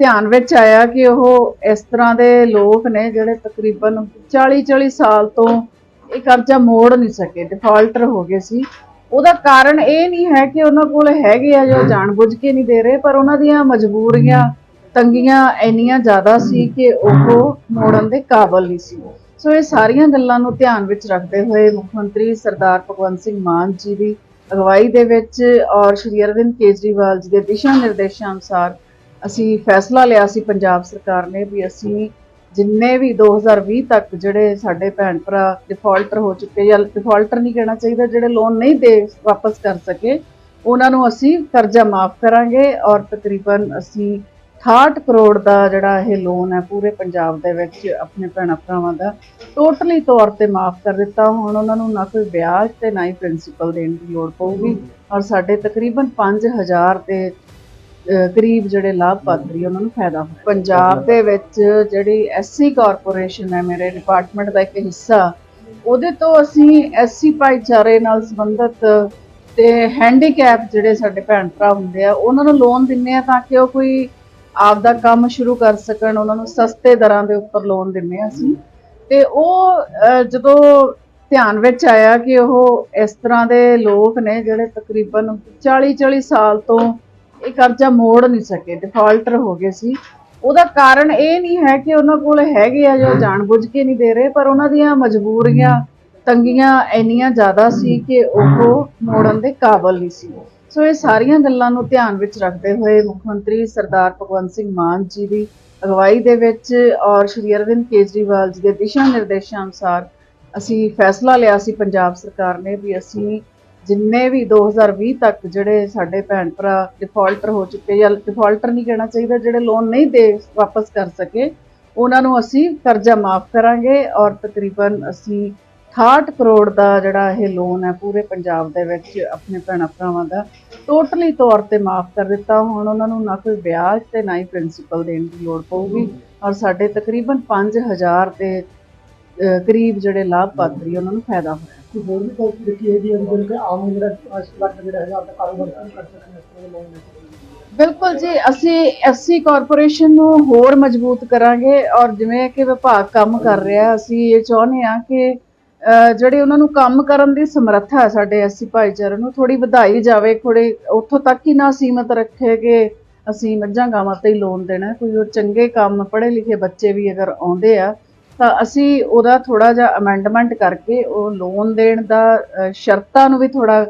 ਧਿਆਨ ਵਿੱਚ ਆਇਆ ਕਿ ਉਹ ਇਸ ਤਰ੍ਹਾਂ ਦੇ ਲੋਕ ਨੇ ਜਿਹੜੇ ਤਕਰੀਬਨ 40 40 ਸਾਲ ਤੋਂ ਇਹ ਕਰਜ਼ਾ ਮੋੜ ਨਹੀਂ ਸਕੇ ਡਿਫਾਲਟਰ ਹੋ ਗਏ ਸੀ। ਉਹਦਾ ਕਾਰਨ ਇਹ ਨਹੀਂ ਹੈ ਕਿ ਉਹਨਾਂ ਕੋਲ ਹੈਗੇ ਆ ਜੋ ਜਾਣਬੁੱਝ ਕੇ ਨਹੀਂ ਦੇ ਰਹੇ, ਪਰ ਉਹਨਾਂ ਦੀਆਂ ਮਜਬੂਰੀਆਂ, ਤੰਗੀਆਂ ਇੰਨੀਆਂ ਜ਼ਿਆਦਾ ਸੀ ਕਿ ਉਹ ਮੋੜਨ ਦੇ ਕਾਬਲ ਨਹੀਂ ਸੀ। ਸੋ ਇਹ ਸਾਰੀਆਂ ਗੱਲਾਂ ਨੂੰ ਧਿਆਨ ਵਿੱਚ ਰੱਖਦੇ ਹੋਏ ਮੁੱਖ ਮੰਤਰੀ ਸਰਦਾਰ ਭਗਵੰਤ ਸਿੰਘ ਮਾਨ ਜੀ ਦੀ ਅਗਵਾਈ ਦੇ ਵਿੱਚ ਔਰ ਸ਼੍ਰੀ ਅਰਵਿੰਦ ਕੇਜਰੀਵਾਲ ਜੀ ਦੇ ਦਿਸ਼ਾ ਨਿਰਦੇਸ਼ਾਂ ਅਨੁਸਾਰ ਅਸੀਂ ਫੈਸਲਾ ਲਿਆ ਸੀ ਪੰਜਾਬ ਸਰਕਾਰ ਨੇ ਵੀ ਅਸੀਂ ਜਿੰਨੇ ਵੀ 2020 ਤੱਕ ਜਿਹੜੇ ਸਾਡੇ ਭੈਣ ਭਰਾ ਡਿਫਾਲਟਰ ਹੋ ਚੁੱਕੇ ਜਾਂ ਡਿਫਾਲਟਰ ਨਹੀਂ ਕਹਿਣਾ ਚਾਹੀਦਾ ਜਿਹੜੇ ਲੋਨ ਨਹੀਂ ਦੇ ਵਾਪਸ ਕਰ ਸਕੇ ਉਹਨਾਂ ਨੂੰ ਅਸੀਂ ਕਰਜ਼ਾ ਮਾਫ ਕਰਾਂਗੇ ਔਰ ਤਕਰੀਬਨ ਅਸੀਂ 68 ਕਰੋੜ ਦਾ ਜਿਹੜਾ ਇਹ ਲੋਨ ਹੈ ਪੂਰੇ ਪੰਜਾਬ ਦੇ ਵਿੱਚ ਆਪਣੇ ਭੈਣਾਂ ਭਰਾਵਾਂ ਦਾ ਟੋਟਲੀ ਤੌਰ ਤੇ ਮਾਫ ਕਰ ਦਿੱਤਾ। ਹੁਣ ਉਹਨਾਂ ਨੂੰ ਨਾ ਕੋਈ ਵਿਆਜ ਤੇ ਨਾ ਹੀ ਪ੍ਰਿੰਸੀਪਲ ਦੇਣ ਦੀ ਲੋੜ ਪਊਗੀ ਔਰ ਸਾਡੇ ਤਕਰੀਬਨ 5000 ਦੇ ਗਰੀਬ ਜਿਹੜੇ ਲਾਭਪਾਤਰੀ ਉਹਨਾਂ ਨੂੰ ਫਾਇਦਾ ਹੋਇਆ। ਪੰਜਾਬ ਦੇ ਵਿੱਚ ਜਿਹੜੀ ਐਸਸੀ ਕਾਰਪੋਰੇਸ਼ਨ ਹੈ, ਮੇਰੇ ਡਿਪਾਰਟਮੈਂਟ ਦਾ ਇੱਕ ਹਿੱਸਾ, ਉਹਦੇ ਤੋਂ ਅਸੀਂ ਐਸਸੀ ਭਾਈਚਾਰੇ ਨਾਲ ਸੰਬੰਧਿਤ ਤੇ ਹੈਂਡੀਕੈਪ ਜਿਹੜੇ ਸਾਡੇ ਭੈਣ ਭਰਾ ਹੁੰਦੇ ਆ, ਉਹਨਾਂ ਨੂੰ ਲੋਨ ਦਿੰਨੇ ਆ ਤਾਂ ਕਿ ਉਹ ਕੋਈ ਆਪਦਾ ਕੰਮ ਸ਼ੁਰੂ ਕਰ ਸਕਣ, ਉਹਨਾਂ ਨੂੰ ਸਸਤੇ ਦਰਾਂ ਦੇ ਉੱਪਰ ਲੋਨ ਦਿੰਨੇ ਆ ਅਸੀਂ। ਤੇ ਉਹ ਜਦੋਂ ਧਿਆਨ ਵਿੱਚ ਆਇਆ ਕਿ ਉਹ ਇਸ ਤਰ੍ਹਾਂ ਦੇ ਲੋਕ ਨੇ ਜਿਹੜੇ ਤਕਰੀਬਨ 40 40 ਸਾਲ ਤੋਂ ਇਹ ਕਰਜ਼ਾ ਮੋੜ ਨਹੀਂ ਸਕੇ ਡਿਫਾਲਟਰ ਹੋ ਗਏ ਸੀ। ਉਹਦਾ ਕਾਰਨ ਇਹ ਨਹੀਂ ਹੈ ਕਿ ਉਹਨਾਂ ਕੋਲ ਹੈਗੇ ਆ ਜੋ ਜਾਣਬੁੱਝ ਕੇ ਨਹੀਂ ਦੇ ਰਹੇ, ਪਰ ਉਹਨਾਂ ਦੀਆਂ ਮਜਬੂਰੀਆਂ, ਤੰਗੀਆਂ ਇੰਨੀਆਂ ਜ਼ਿਆਦਾ ਸੀ ਕਿ ਉਹ ਮੋੜਨ ਦੇ ਕਾਬਲ ਨਹੀਂ ਸੀ। ਸੋ ਇਹ ਸਾਰੀਆਂ ਗੱਲਾਂ ਨੂੰ ਧਿਆਨ ਵਿੱਚ ਰੱਖਦੇ ਹੋਏ ਮੁੱਖ ਮੰਤਰੀ ਸਰਦਾਰ ਭਗਵੰਤ ਸਿੰਘ ਮਾਨ ਜੀ ਦੀ ਅਗਵਾਈ ਦੇ ਵਿੱਚ ਔਰ ਸ਼੍ਰੀ ਅਰਵਿੰਦ ਕੇਜਰੀਵਾਲ ਜੀ ਦੇ ਦਿਸ਼ਾ ਨਿਰਦੇਸ਼ਾਂ ਅਨੁਸਾਰ ਅਸੀਂ ਫੈਸਲਾ ਲਿਆ ਸੀ, ਪੰਜਾਬ ਸਰਕਾਰ ਨੇ ਵੀ ਅਸੀਂ ਜਿੰਨੇ ਵੀ 2020 ਤੱਕ ਜਿਹੜੇ ਸਾਡੇ ਭੈਣ ਭਰਾ ਡਿਫਾਲਟਰ ਹੋ ਚੁੱਕੇ ਜਾਂ ਡਿਫਾਲਟਰ ਨਹੀਂ ਕਹਿਣਾ ਚਾਹੀਦਾ, ਜਿਹੜੇ ਲੋਨ ਨਹੀਂ ਦੇ ਵਾਪਸ ਕਰ ਸਕੇ, ਉਹਨਾਂ ਨੂੰ ਅਸੀਂ ਕਰਜ਼ਾ ਮਾਫ ਕਰਾਂਗੇ ਔਰ ਤਕਰੀਬਨ ਅਸੀਂ 68 ਕਰੋੜ ਦਾ ਜਿਹੜਾ ਇਹ ਲੋਨ ਹੈ, ਪੂਰੇ ਪੰਜਾਬ ਦੇ ਵਿੱਚ ਆਪਣੇ ਭੈਣਾਂ ਭਰਾਵਾਂ ਦਾ ਟੋਟਲੀ ਤੌਰ ਤੇ ਮਾਫ ਕਰ ਦਿੱਤਾ। ਹੁਣ ਉਹਨਾਂ ਨੂੰ ਨਾ ਕੋਈ ਵਿਆਜ ਤੇ ਨਾ ਹੀ ਪ੍ਰਿੰਸੀਪਲ ਦੇਣ ਦੀ ਲੋੜ ਪਊਗੀ ਔਰ ਸਾਡੇ ਤਕਰੀਬਨ 5000 ਦੇ ਕਰੀਬ ਜਿਹੜੇ ਲਾਭਪਾਤਰੀ, ਉਹਨਾਂ ਨੂੰ ਫਾਇਦਾ ਹੋਇਆ। ਕੋਈ ਹੋਰ ਵੀ ਕੋਈ ਦੇਖੀ ਹੈ ਜੀ ਅੰਦਰ ਕਿ ਆਮ ਜਿਹੜਾ 10 ਜਿਹੜਾ ਹਜ਼ਾਰ ਦਾ ਕਾਰੋਬਾਰ ਸ਼ੁਰੂ ਕਰ ਸਕਣ ਇਸ ਤਰ੍ਹਾਂ ਲੋਨ ਬਿਲਕੁਲ ਜੀ, ਅਸੀਂ ਐਸਸੀ ਕਾਰਪੋਰੇਸ਼ਨ ਨੂੰ ਹੋਰ ਮਜ਼ਬੂਤ ਕਰਾਂਗੇ ਔਰ ਜਿਵੇਂ ਕਿ ਵਿਭਾਗ ਕੰਮ ਕਰ ਰਿਹਾ, ਅਸੀਂ ਇਹ ਚਾਹੁੰਦੇ ਹਾਂ ਕਿ ਜਿਹੜੇ ਉਹਨਾਂ ਨੂੰ ਕੰਮ ਕਰਨ ਦੀ ਸਮਰੱਥਾ ਸਾਡੇ ਐਸਸੀ ਭਾਈਚਾਰੇ ਨੂੰ ਥੋੜੀ ਵਧਾਈ ਜਾਵੇ ਥੋੜੇ ਉੱਥੋਂ ਤੱਕ ਹੀ ਨਾ ਸੀਮਤ ਰੱਖੇ ਕਿ ਅਸੀਂ ਮੱਝਾਂ ਗਾਵਾਂ ਤੇ ਹੀ ਲੋਨ ਦੇਣਾ ਕੋਈ ਉਹ ਚੰਗੇ ਕੰਮ, ਪੜ੍ਹੇ ਲਿਖੇ ਬੱਚੇ ਵੀ ਅਗਰ ਆਉਂਦੇ ਆ ਤਾਂ ਅਸੀਂ ਉਹਦਾ ਥੋੜਾ ਜਿਹਾ ਅਮੈਂਡਮੈਂਟ ਕਰਕੇ ਉਹ ਲੋਨ ਦੇਣ ਦਾ ਸ਼ਰਤਾਂ ਨੂੰ ਵੀ ਥੋੜਾ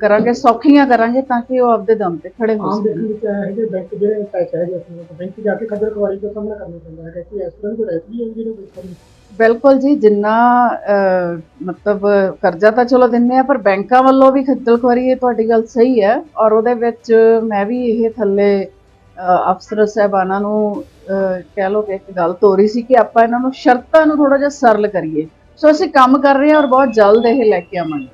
ਕਰਾਂਗੇ ਸੌਖੀਆਂ ਕਰਾਂਗੇ ਤਾਂ ਕਿ ਉਹ ਆਪਦੇ ਦਮ ਤੇ ਖੜੇ ਹੋ ਸਕਣ। ਦੇਖਣ ਵਿੱਚ ਆਇਆ ਹੈ ਕਿ ਬੈਂਕ ਜਿਹੜੇ ਪੈਸੇ ਹੈ ਆਪਣੇ ਕੋਲ। ਬੈਂਕ ਜਾ ਕੇ ਖੱਜਲ ਖੁਆਰੀ ਦਾ ਸਾਹਮਣਾ ਕਰਨਾ ਪੈਂਦਾ ਹੈ ਕਿ ਇਸ ਤਰ੍ਹਾਂ ਦੀ ਕੋਈ ਰਹਿਤ ਵੀ ਹੈ ਜਿਹੜੇ ਬੈਂਕਾਂ ਨੂੰ ਬਿਲਕੁਲ ਜੀ ਜਿੰਨਾ ਮਤਲਬ ਕਰਜ਼ਾ ਤਾਂ ਚਲੋ ਦਿੰਨੇ ਆ ਪਰ ਬੈਂਕਾਂ ਵੱਲੋਂ ਵੀ ਖੱਜਲ ਖੁਆਰੀ ਇਹ ਤੁਹਾਡੀ ਗੱਲ ਸਹੀ ਹੈ। ਔਰ ਉਹਦੇ ਵਿੱਚ ਮੈਂ ਵੀ ਇਹ ਥੱਲੇ ਅਫਸਰ ਸਾਹਿਬਾਨਾਂ ਨੂੰ ਕਹਿ ਲਓ ਕਿ ਇੱਕ ਗੱਲ ਤੋਰੀ ਸੀ ਕਿ ਆਪਾਂ ਇਹਨਾਂ ਨੂੰ ਸ਼ਰਤਾਂ ਨੂੰ ਥੋੜਾ ਜਿਹਾ ਸਰਲ ਕਰੀਏ। ਸੋ ਅਸੀਂ ਕੰਮ ਕਰ ਰਹੇ ਹਾਂ ਔਰ ਬਹੁਤ ਜਲਦ ਇਹ ਲੈ ਕੇ ਆਵਾਂਗੇ।